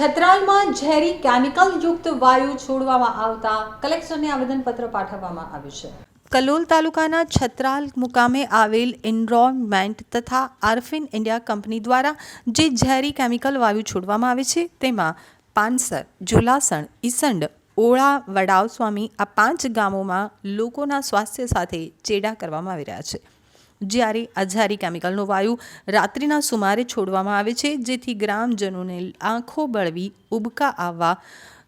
છત્રાલમાં ઝેરી કેમિકલ યુક્ત વાયુ છોડવામાં આવતા કલેક્ટરને આવેદનપત્ર પાઠવવામાં આવ્યું છે. કલોલ તાલુકાના છત્રાલ મુકામે આવેલ એન્રોનમેન્ટ તથા આર્ફિન ઇન્ડિયા કંપની દ્વારા જે ઝેરી કેમિકલ વાયુ છોડવામાં આવે છે, તેમાં પાનસર, જુલાસણ, ઈસંડ, ઓળા, વડાવ સ્વામી આ પાંચ ગામોમાં લોકોના સ્વાસ્થ્ય સાથે ચેડા કરવામાં આવી રહ્યા છે. જ્યારે આ ઝેરી કેમિકલનો વાયુ રાત્રિના સુમારે છોડવામાં આવે છે, જેથી ગ્રામજનોને આંખો બળવી, ઉબકા આવવા,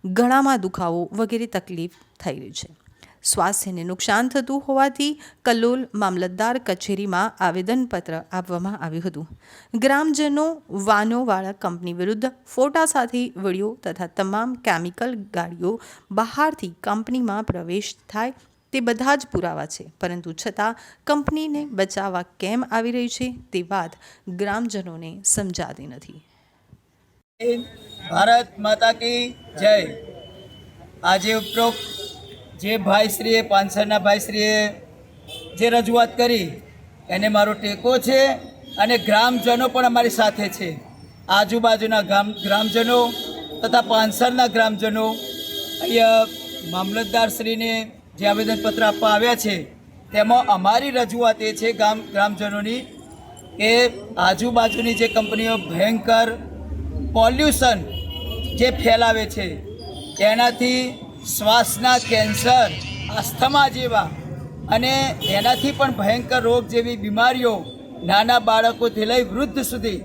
ગળામાં દુખાવો વગેરે તકલીફ થઈ રહી છે. સ્વાસ્થ્યને નુકસાન થતું હોવાથી કલોલ મામલતદાર કચેરીમાં આવેદનપત્ર આપવામાં આવ્યું હતું. ગ્રામજનો વાનોવાળા કંપની વિરુદ્ધ ફોટા સાથે વીડિયો તથા તમામ કેમિકલ ગાડીઓ બહારથી કંપનીમાં પ્રવેશ થાય તે બધા જ પુરાવા છે. પરંતુ છતાં કંપનીને બચાવવા કેમ આવી રહી છે તે વાત ગ્રામજનોને સમજાતી નથી. ભારત માતા કી જય. આજે ઉપરોક્ત જે ભાઈશ્રીએ પાનસરના ભાઈશ્રીએ જે રજૂઆત કરી, એને મારો ટેકો છે અને ગ્રામજનો પણ અમારી સાથે છે. આજુબાજુના ગામ, ગ્રામજનો તથા પાનસરના ગ્રામજનો, અહીંયા મામલતદારશ્રીને જે આવેદનપત્ર આપવા આવ્યા છે, તેમાં અમારી રજૂઆત એ છે, ગામ, ગ્રામજનોની, કે આજુબાજુની જે કંપનીઓ ભયંકર પોલ્યુશન જે ફેલાવે છે તેનાથી શ્વાસના કેન્સર, આસ્થમા જેવા અને એનાથી પણ ભયંકર રોગ જેવી બીમારીઓ નાના બાળકોથી લઈ વૃદ્ધ સુધી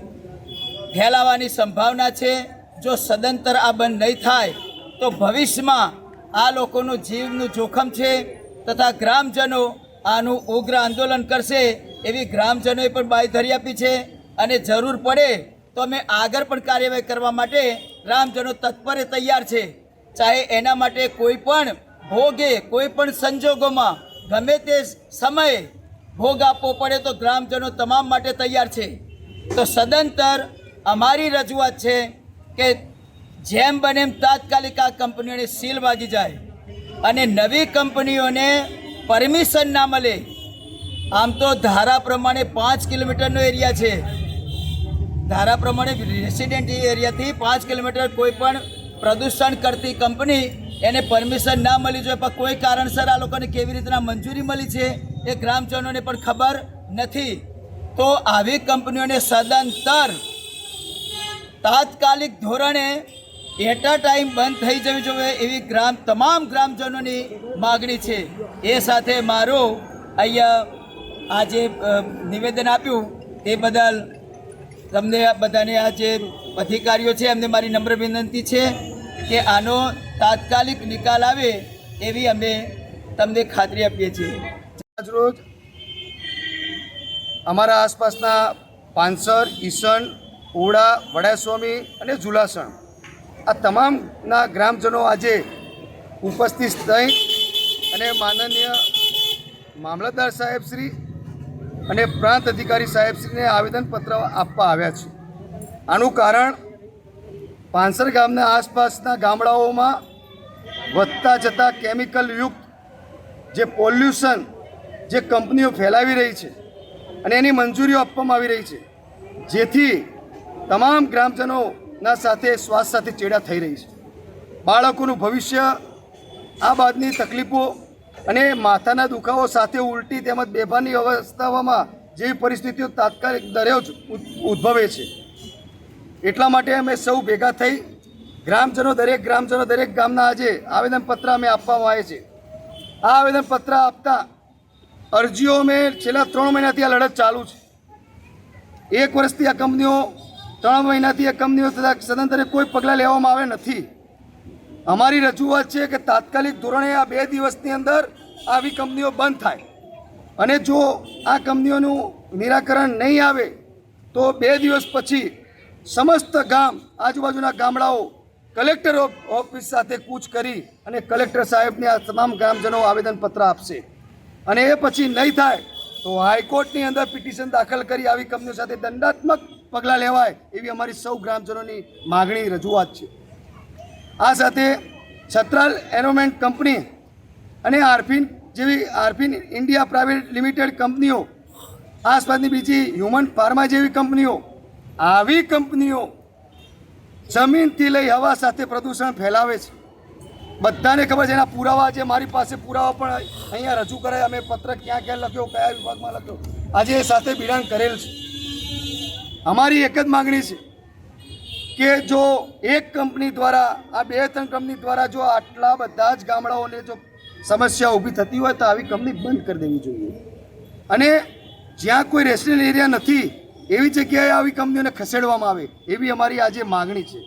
ફેલાવાની સંભાવના છે. જો સદંતર આ બંધ નહીં થાય, તો ભવિષ્યમાં આ લોકોનું જીવનું જોખમ છે તથા ગ્રામજનો આનું ઉગ્ર આંદોલન કરશે એવી ગ્રામજનોએ પણ બાંયધરી આપી છે અને જરૂર પડે તો અમે આગળ પણ કાર્યવાહી કરવા માટે ગ્રામજનો તત્પરે તૈયાર છે. ચાહે એના માટે કોઈ પણ ભોગે, કોઈ પણ સંજોગોમાં ગમે તે સમયે ભોગ આપવો પડે તો ગ્રામજનો તમામ માટે તૈયાર છે. તો સદંતર અમારી રજૂઆત છે કે જેમ બને એમ તાત્કાલિક આ કંપનીઓને સીલ વાગી જાય અને નવી કંપનીઓને પરમિશન ના મળે. આમ તો ધારા પ્રમાણે પાંચ કિલોમીટરનો એરિયા છે. ધારા પ્રમાણે રેસિડેન્ટ એરિયાથી પાંચ કિલોમીટર કોઈ પણ પ્રદૂષણ કરતી કંપની એને પરમિશન ના મળી જોઈએ પણ કોઈ કારણસર આ લોકોને કેવી રીતના મંજૂરી મળી છે એ ગ્રામજનોને પણ ખબર નથી. તો આવી કંપનીઓને સદંતર તાત્કાલિક ધોરણે એટ અ ટાઈમ બંધ થઈ જવી જોઈએ એવી ગ્રામ તમામ ગ્રામજનોની માગણી છે. એ સાથે મારું અહીંયા આજે નિવેદન આપ્યું તે બદલ તમને બધાને આ જે અધિકારીઓ છે એમને મારી નમ્ર વિનંતી છે કે આનો તાત્કાલિક નિકાલ આવે એવી અમે તમને ખાતરી આપીએ છીએ. આજરોજ અમારા આસપાસના પાનસર, ઈસણ ઓડા વડાસ્વામી અને ઝુલાસણ આ તમામના ગ્રામજનો આજે ઉપસ્થિત થઈ અને માનનીય મામલતદાર સાહેબશ્રી અને પ્રાંત અધિકારી સાહેબશ્રીને આવેદનપત્ર આપવા આવ્યા છે. આનું કારણ પાનસર ગામના આસપાસના ગામડાઓમાં વધતા જતા કેમિકલ યુક્ત જે પોલ્યુશન જે કંપનીઓ ફેલાવી રહી છે અને એની મંજૂરીઓ આપવામાં આવી રહી છે. જેથી તમામ ગ્રામજનોના સાથે શ્વાસ સાથે ચેડા થઈ રહી છે. બાળકોનું ભવિષ્ય, આ બાદની તકલીફો અને માથાના દુખાવો સાથે ઉલટી તેમજ બેભાની અવસ્થાઓમાં જેવી પરિસ્થિતિઓ તાત્કાલિક દરેજ ઉદ્ભવે છે. એટલા માટે અમે સૌ ભેગા થઈ ગ્રામજનો દરેક ગ્રામજનો દરેક ગામના આજે આવેદનપત્ર અમે આપવામાં આવે છે. આ આવેદનપત્ર આપતા અરજીઓ અમે છેલ્લા ત્રણ મહિનાથી આ લડત ચાલુ છે. એક વર્ષથી આ કંપનીઓ ત્રણ મહિનાથી એકમ કંપનીઓ તથા સદંતરે કોઈ પગલાં લેવામાં આવે નથી. અમારી રજૂઆત છે કે તાત્કાલિક ધોરણે આ બે દિવસની અંદર આવી કંપનીઓ બંધ થાય. અને જો આ કંપનીઓનું નિરાકરણ નહીં આવે, તો બે દિવસ પછી સમસ્ત ગામ, આજુબાજુના ગામડાઓ, કલેક્ટર ઓફ- ઓફિસ સાથે કૂચ કરી અને કલેક્ટર સાહેબને આ તમામ ગ્રામજનો આવેદનપત્ર આપશે. અને એ પછી નહીં થાય, તો હાઈકોર્ટની અંદર પિટિશન દાખલ કરી આવી કંપનીઓ સાથે દંડાત્મક પગલાં લેવાય એવી અમારી સૌ ગ્રામજનોની માગણી રજૂઆત છે. આ સાથે છત્રાલ એરોમેન્ટ કંપની અને આરફિન જેવી આરફિન ઇન્ડિયા પ્રાઇવેટ લિમિટેડ કંપનીઓ, આસપાસની બીજી હ્યુમન ફાર્મા જેવી કંપનીઓ, આવી કંપનીઓ જમીનથી લઈ હવા સાથે પ્રદૂષણ ફેલાવે છે. બધાને ખબર છે એના પુરાવા જે મારી પાસે પુરાવા પણ અહીંયા રજૂ કરાય. અમે પત્ર ક્યાં ક્યાં લખ્યો, કયા વિભાગમાં લખ્યો. આજે એ સાથે બિરાણ કરેલ છે. અમારી એક જ માગણી છે કે જો એક કંપની દ્વારા, આ બે ત્રણ કંપની દ્વારા જો આટલા બધા જ ગામડાઓને જો સમસ્યા ઊભી થતી હોય તો આવી કંપની બંધ કરી દેવી જોઈએ. અને જ્યાં કોઈ રેસિડેન્ટ એરિયા નથી, એવી જગ્યાએ આવી કંપનીઓને ખસેડવામાં આવે, એવી અમારી આજે માગણી છે.